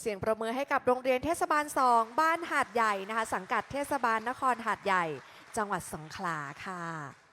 เสียงประเมือให้กับโรงเรียนเทศบาลสองบ้านหาดใหญ่นะคะ สังกัดเทศบาลนครหาดใหญ่ จังหวัดสงขลาค่ะ